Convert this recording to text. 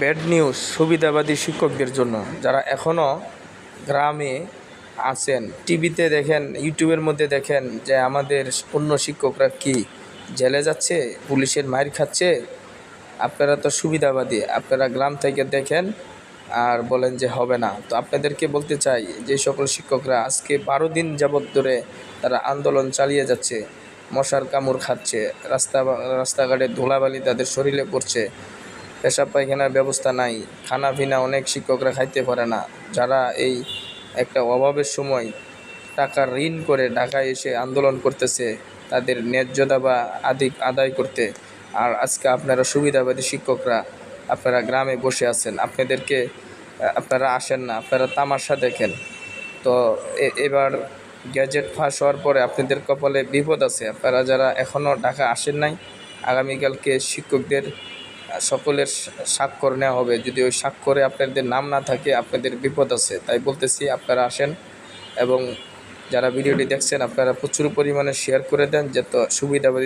Bad news সুবিধাবাদী শিক্ষকদের জন্য। যারা এখনও গ্রামে আছেন, টিভিতে দেখেন, ইউটিউবের মধ্যে দেখেন যে আমাদের অন্য শিক্ষকরা কি জেলে যাচ্ছে, পুলিশের মার খাচ্ছে, আপনারা তো সুবিধাবাদী, আপনারা গ্রাম থেকে দেখেন আর বলেন যে হবে না। তো আপনাদেরকে বলতে চাই যে সকল শিক্ষকরা, আজকে বারো দিন যাবৎ ধরে তারা আন্দোলন চালিয়ে যাচ্ছে, মশার কামড় খাচ্ছে, রাস্তা রাস্তাঘাটে ধুলাবালি তাদের শরীরে পড়ছে। পেশাব পায়খানার ব্যবস্থা নাই। খানা পিনা অনেক শিক্ষকরা খাইতে পারে না। যারা এই একটা অভাবের সময় টাকা ঋণ করে ঢাকায় এসে আন্দোলন করতেছে, তাদের ন্যায্যতা বা আদিক আদায় করতে। আর আজকে আপনারা সুবিধাবাদী শিক্ষকরা, আপনারা গ্রামে বসে আছেন। আপনাদেরকে, আপনারা আসেন না, আপনারা তামাশা দেখেন। তো এবার গ্যাজেট ফাঁস হওয়ার পরে আপনাদের কপালে বিপদ আছে। আপনারা যারা এখনও ঢাকা আসেন নাই, আগামীকালকে শিক্ষকদের সকলের স্বাক্ষর নেওয়া হবে। যদি ওই স্বাক্ষরে আপনাদের নাম না থাকে, আপনাদের বিপদ আছে। তাই বলতেছি, আপনারা আসেন এবং যারা ভিডিওটি দেখছেন, আপনারা প্রচুর পরিমাণে শেয়ার করে দেন, যত সুবিধাবাদী